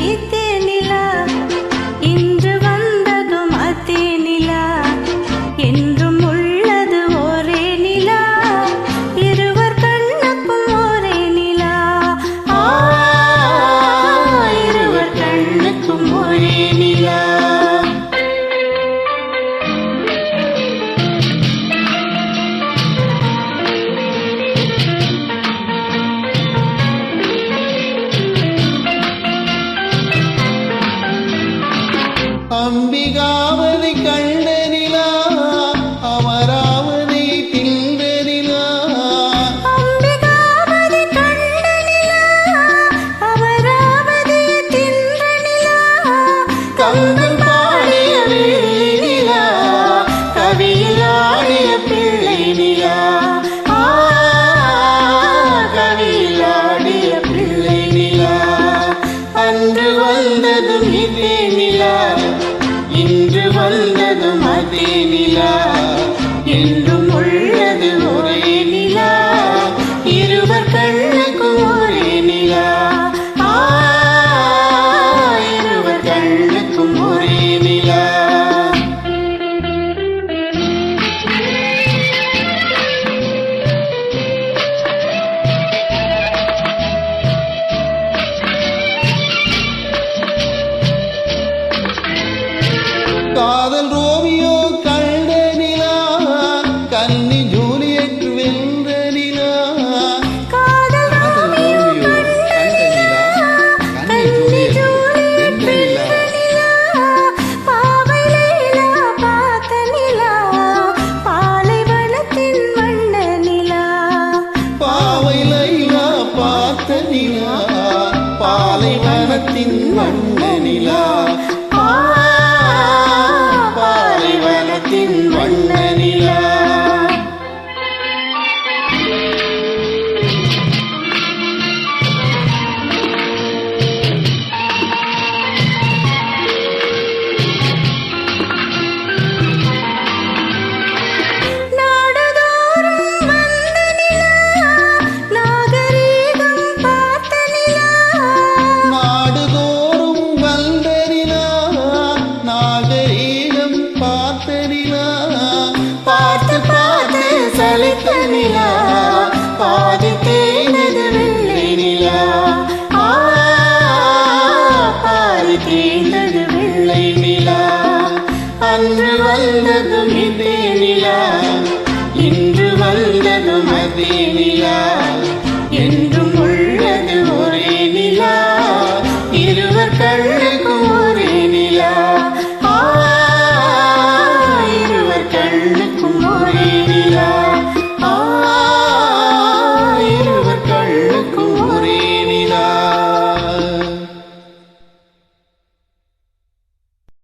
Mika. Ambikavathi கண்டனிலா Amaravathi திண்டனிலா. Ambikavathi கண்டனிலா Amaravathi திண்டனிலா. Kandan பாடிய வேலிலா கவியில் வந்ததும் இதே ciudad del அன்று வந்ததும் இதே நிலா. இன்று வந்ததும் அதே நிலா.